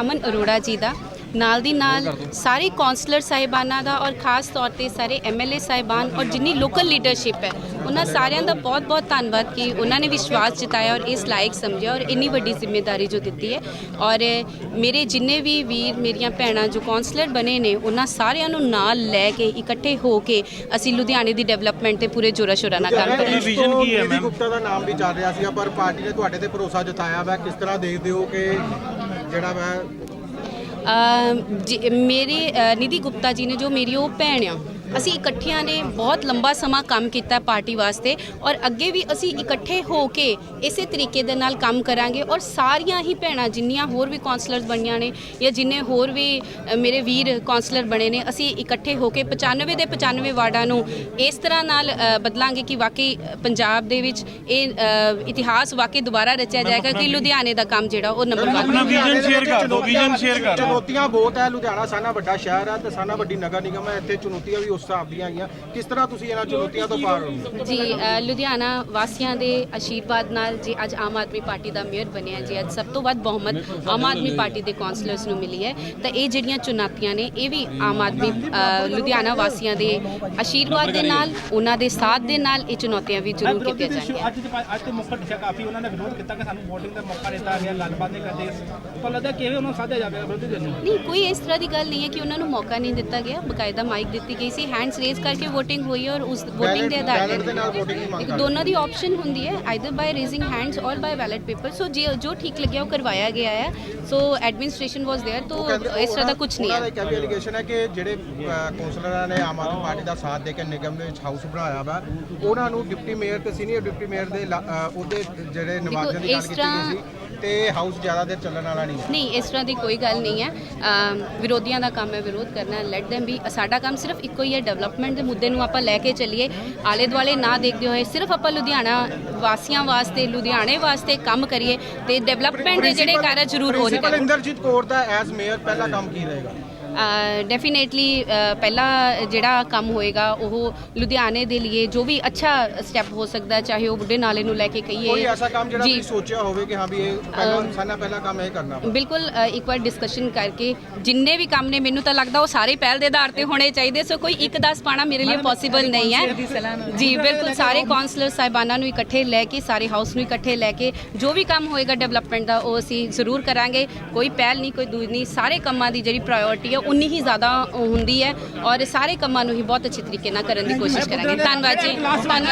ਅਮਨ ਅਰੋੜਾ ਜੀ ਦਾ। ਨਾਲ ਦੀ ਨਾਲ ਸਾਰੇ ਕਾਉਂਸਲਰ ਸਾਹਿਬਾਨਾਂ ਦਾ ਔਰ ਖਾਸ ਤੌਰ ਤੇ ਸਾਰੇ ਐਮਐਲਏ ਸਾਹਿਬਾਨ ਔਰ ਜਿੰਨੀ ਲੋਕਲ ਲੀਡਰਸ਼ਿਪ ਹੈ ਉਹਨਾਂ ਸਾਰਿਆਂ ਦਾ ਬਹੁਤ-ਬਹੁਤ ਧੰਨਵਾਦ ਕਿ ਉਹਨਾਂ ਨੇ ਵਿਸ਼ਵਾਸ ਜਤਾਇਆ ਔਰ ਇਸ ਲਾਇਕ ਸਮਝਿਆ ਔਰ ਇੰਨੀ ਵੱਡੀ ਜ਼ਿੰਮੇਵਾਰੀ ਜੋ ਦਿੱਤੀ ਹੈ। ਔਰ ਮੇਰੇ ਜਿੰਨੇ ਵੀ ਵੀਰ ਮੇਰੀਆਂ ਭੈਣਾਂ ਜੋ ਕਾਉਂਸਲਰ ਬਣੇ ਨੇ ਉਹਨਾਂ ਸਾਰਿਆਂ ਨੂੰ ਨਾਲ ਲੈ ਕੇ ਇਕੱਠੇ ਹੋ ਕੇ ਅਸੀਂ ਲੁਧਿਆਣੇ ਦੀ ਡਿਵੈਲਪਮੈਂਟ ਤੇ ਪੂਰੇ ਜੋਰਾ ਸ਼ੋਰਾ ਨਾਲ ਕੰਮ ਕਰਾਂਗੇ। ਵਿਜ਼ਨ ਕੀ ਹੈ ਮੈਮ ਗੁਪਤਾ ਦਾ ਨਾਮ ਵੀ ਚੱਲ ਰਿਹਾ ਸੀਗਾ ਪਰ ਪਾਰਟੀ ਨੇ ਤੁਹਾਡੇ ਤੇ ਭਰੋਸਾ ਜਤਾਇਆ ਵਾ ਕਿਸ ਤਰ੍ਹਾਂ ਦੇਖਦੇ ਹੋ ਕਿ ਜਿਹੜਾ ਵਾ ਅਮ ਜੀ- ਮੇਰੇ ਅ, ਨਿਧੀ ਗੁਪਤਾ ਜੀ ਨੇ ਜੋ ਮੇਰੀ ਉਹ ਭੈਣ ਆ ਅਸੀਂ ਇਕੱਠਿਆਂ ਨੇ ਬਹੁਤ ਲੰਬਾ ਸਮਾਂ ਕੰਮ ਕੀਤਾ ਪਾਰਟੀ ਵਾਸਤੇ ਔਰ ਅੱਗੇ ਵੀ ਅਸੀਂ ਇਕੱਠੇ ਹੋ ਕੇ ਇਸੇ ਤਰੀਕੇ ਦੇ ਨਾਲ ਕੰਮ ਕਰਾਂਗੇ ਔਰ ਸਾਰੀਆਂ ਹੀ ਭੈਣਾਂ ਜਿੰਨੀਆਂ ਹੋਰ ਵੀ ਕਾਉਂਸਲਰਸ ਬਣੀਆਂ ਨੇ ਜਾਂ ਜਿੰਨੇ ਹੋਰ ਵੀ ਮੇਰੇ ਵੀਰ ਕਾਉਂਸਲਰ ਬਣੇ ਨੇ ਅਸੀਂ ਇਕੱਠੇ ਹੋ ਕੇ 95 ਦੇ 95 ਵਾਰਡਾਂ ਨੂੰ ਇਸ ਤਰ੍ਹਾਂ ਨਾਲ ਬਦਲਾਂਗੇ ਕਿ ਵਾਕਈ ਪੰਜਾਬ ਦੇ ਵਿੱਚ ਇਹ ਇਤਿਹਾਸ ਵਾਕਈ ਦੁਬਾਰਾ ਰਚਿਆ ਜਾਏਗਾ ਕਿ ਲੁਧਿਆਣੇ ਦਾ ਕੰਮ ਜਿਹੜਾ ਉਹ ਨੰਬਰ 1 ਆਪਣਾ ਵਿਜ਼ਨ ਸ਼ੇਅਰ ਕਰ ਦਿਓ ਵਿਜ਼ਨ ਸ਼ੇਅਰ ਕਰ ਚੁਣੌਤੀਆਂ ਬਹੁਤ ਹੈ ਲੁਧਿਆਣਾ ਸਾਨਾ ਵੱਡਾ ਸ਼ਹਿਰ ਹੈ ਤੇ ਸਾਨਾ ਵੱਡੀ ਨਗਰ ਨਿਗਮ ਹੈ ਇੱਥੇ ਚੁਣੌਤੀਆਂ ਵੀ ਉਸ ਹਿਸਾਬ ਦੀਆਂ ਆਈਆਂ। ਕਿਸ ਤਰ੍ਹਾਂ ਤੁਸੀਂ ਇਹਨਾਂ ਚੁਣੌਤੀਆਂ ਤੋਂ ਪਾਰ ਹੋ? ਜੀ ਅ, ਲੁਧਿਆਣਾ ਵਾਸੀਆਂ ਦੇ ਆਸ਼ੀਰਵਾਦ ਨਾਲ ਜੇ ਅੱਜ ਆਮ ਆਦਮੀ ਪਾਰਟੀ ਦਾ ਮੇਅਰ ਬਣਿਆ ਜੀ ਅੱਜ ਸਭ ਤੋਂ ਵੱਧ ਬਹੁਮਤ ਆਮ ਆਦਮੀ ਪਾਰਟੀ ਦੇ ਕਾਉਂਸਲਰਸ ਨੂੰ ਮਿਲੀ ਹੈ ਤਾਂ ਇਹ ਜਿਹੜੀਆਂ ਚੁਣੌਤੀਆਂ ਨੇ ਇਹ ਵੀ ਆਮ ਆਦਮੀ ਅ, ਲੁਧਿਆਣਾ ਵਾਸੀਆਂ ਦੇ ਆਸ਼ੀਰਵਾਦ ਦੇ ਨਾਲ ਉਹਨਾਂ ਦੇ ਸਾਥ ਦੇ ਨਾਲ ਇਹ ਚੁਣੌਤੀਆਂ ਵੀ ਜ਼ਰੂਰ ਕੀਤੀਆਂ ਜਾਣਗੀਆਂ। ਅੱਜ ਦੇ ਅੱਜ ਤੇ ਮੁੱਖ ਕਾਫੀ ਉਹਨਾਂ ਨੇ ਵਿਰੋਧ ਕੀਤਾ ਕਿ ਸਾਨੂੰ VOTING ਦਾ ਮੌਕਾ ਦਿੱਤਾ ਗਿਆ ਗੱਲਬਾਤ ਨਹੀਂ ਕਰਦੇ। ਤਾਂ ਲੱਗਦਾ ਕਿਵੇਂ ਉਹਨਾਂ ਨੂੰ ਸਾਧਿਆ ਜਾਵੇਗਾ ਵਿਰੋਧੀ ਦੇ ਨੂੰ? ਨਹੀਂ ਕੋਈ ਇਸ ਤਰ੍ਹਾਂ ਦੀ ਗੱਲ ਨਹੀਂ ਹੈ ਕਿ ਉਹਨਾਂ ਨੂੰ ਮੌਕਾ ਨਹੀਂ ਦਿੱਤਾ ਗਿਆ। ਬਕਾਇਦਾ ਮਾਈਕ ਦਿੱਤੀ ਗਈ ਸੀ। ਹੈਂਡਸ ਰੇਜ਼ ਕਰਕੇ VOTING ਹੋਈ ਔਰ ਉਸ VOTING ਦੇ ਆਧਾਰ ballot ਦੇ ਨਾਲ voting ਦੀ ਮੰਗ ਇੱਕ ਕਰਦੇ ਦੋਨਾਂ ਦੀ ਆਪਸ਼ਨ ਹੁੰਦੀ ਹੈ ਆਈਦਰ ਬਾਈ ਰੇਜ਼ਿੰਗ ਹੈਂਡਸ ਔਰ ਬਾਈ ਬੈਲਟ ਪੇਪਰ ਸੋ ਜੇ ਜੋ ਠੀਕ ਲੱਗਿਆ ਉਹ ਕਰਵਾਇਆ ਗਿਆ ਹੈ ਸੋ ਐਡਮਿਨਿਸਟ੍ਰੇਸ਼ਨ ਵਾਸ देयर तो ਇਸ ਤਰ੍ਹਾਂ ਦਾ ਕੁਝ ਨਹੀਂ ਉਹਨਾਂ ਦਾ ਹੈ ਇੱਕ ਇਹ ਵੀ ਐਲੀਗੇਸ਼ਨ ਹੈ ਕਿ ਜਿਹੜੇ ਅ, ਕੌਂਸਲਰਾਂ ਨੇ ਆਮ ਆਦਮੀ ਪਾਰਟੀ ਦਾ ਸਾਥ ਦੇ ਕੇ ਨਿਗਮ ਦੇ ਵਿੱਚ ਹਾਊਸ ਬਣਾਇਆ ਵਾ ਉਹਨਾਂ ਨੂੰ ਡਿਪਟੀ ਮੇਅਰ ਤੇ ਸੀਨੀਅਰ ਡਿਪਟੀ ਮੇਅਰ ਦੇ ਲਾ- ਅ, ਉਹਦੇ ਜਿਹੜੇ ਨਵਾਜ਼ਾਂ ਦੀ ਗੱਲ ਇਸ ਕੀਤੀ ਤਰ੍ਹਾਂ- ਗਈ ਸੀ ਤੇ ਹਾਊਸ ਜ਼ਿਆਦਾ ਦੇਰ ਚੱਲਣ ਵਾਲਾ ਨਹੀਂ ਹੈ। ਨਹੀਂ ਇਸ ਤਰ੍ਹਾਂ ਦੀ ਕੋਈ ਗੱਲ ਨਹੀਂ ਹੈ। ਅਮ ਵਿਰੋਧੀਆਂ ਦਾ ਕੰਮ ਹੈ ਵਿਰੋਧ ਕਰਨਾ ਲੈਟ them ਵੀ ਸਾਡਾ ਕੰਮ ਸਿਰਫ ਇੱਕੋ ਹੀ ਹੈ ਡਿਵੈਲਪਮੈਂਟ ਦੇ ਮੁੱਦੇ ਨੂੰ ਆਪਾਂ ਲੈ ਕੇ ਚੱਲੀਏ। ਆਲੇ ਦੁਆਲੇ ਨਾ ਦੇਖਦੇ ਹੋਏ ਸਿਰਫ ਆਪਾਂ ਲੁਧਿਆਣਾ ਵਾਸੀਆਂ ਵਾਸਤੇ ਲੁਧਿਆਣੇ ਵਾਸਤੇ ਕੰਮ ਕਰੀਏ ਤੇ ਡਿਵੈਲਪਮੈਂਟ ਦੇ ਜਿਹੜੇ ਕਾਰਜ ਜ਼ਰੂਰ ਹੋ ਪ੍ਰਿੰਸੀਪਲ ਜਾਣ ਇੰਦਰਜੀਤ ਕੌਰ ਦਾ ਐਜ਼ ਮੇਅਰ ਪਹਿਲਾ ਕੰਮ ਕੀ ਰਹੇਗਾ? ਡੈਫੀਨੇਟਲੀ ਪਹਿਲਾ ਜਿਹੜਾ ਕੰਮ ਹੋਏਗਾ ਉਹ ਲੁਧਿਆਣੇ ਦੇ ਲਈ ਜੋ ਵੀ ਅੱਛਾ ਸਟੈਪ ਹੋ ਸਕਦਾ ਚਾਹੇ ਉਹ ਬੁੱਢੇ ਨਾਲੇ ਨੂੰ ਲੈ ਕੇ ਕਹੀਏ ਕੋਈ ਐਸਾ ਕੰਮ ਜਿਹੜਾ। ਤੁਸੀਂ ਸੋਚਿਆ ਹੋਵੇ ਕਿ ਹਾਂ ਵੀ ਇਹ ਪਹਿਲਾ ਸਾਨਾ ਪਹਿਲਾ ਕੰਮ ਇਹ ਕਰਨਾ। ਬਿਲਕੁਲ ਇੱਕ ਵਾਰ ਡਿਸਕਸ਼ਨ ਕਰਕੇ ਜਿੰਨੇ ਵੀ ਕੰਮ ਨੇ ਮੈਨੂੰ ਤਾਂ ਲੱਗਦਾ ਉਹ ਸਾਰੇ ਪਹਿਲ ਦੇ ਆਧਾਰ ਤੇ ਹੋਣੇ ਚਾਹੀਦੇ ਸੋ ਕੋਈ ਇੱਕ ਦਸ ਪਾਣਾ ਮੇਰੇ ਲਈ ਪੋਸੀਬਲ ਨਹੀਂ ਹੈ ਜੀ ਬਿਲਕੁਲ ਸਾਰੇ ਕਾਉਂਸਲਰ ਸਾਹਿਬਾਨਾਂ ਨੂੰ ਇਕੱਠੇ ਲੈ ਕੇ ਸਾਰੇ ਹਾਊਸ ਨੂੰ ਇਕੱਠੇ ਲੈ ਕੇ ਜੋ ਵੀ ਕੰਮ ਹੋਏਗਾ ਡਿਵੈਲਪਮੈਂਟ ਦਾ ਉਹ ਅਸੀਂ ਜ਼ਰੂਰ ਕਰਾਂਗੇ ਕੋਈ ਪਹਿਲ ਨਹੀਂ ਕੋਈ ਦੂਰ ਨਹੀਂ ਸਾਰੇ ਕੰਮਾਂ ਦੀ ਜਿਹੜੀ ਪ੍ਰਾਇੋਰਟੀ ਹੈ ਉਨੀ ਹੀ ਜ਼ਿਆਦਾ ਹੁੰਦੀ ਹੈ ਔਰ ਸਾਰੇ ਕੰਮਾਂ ਨੂੰ ਹੀ ਬਹੁਤ ਅੱਛੇ ਤਰੀਕੇ ਨਾਲ ਕਰਨ ਦੀ ਕੋਸ਼ਿਸ਼ ਕਰਾਂਗੇ। ਧੰਨਵਾਦ ਜੀ। ਧੰਨਵਾਦ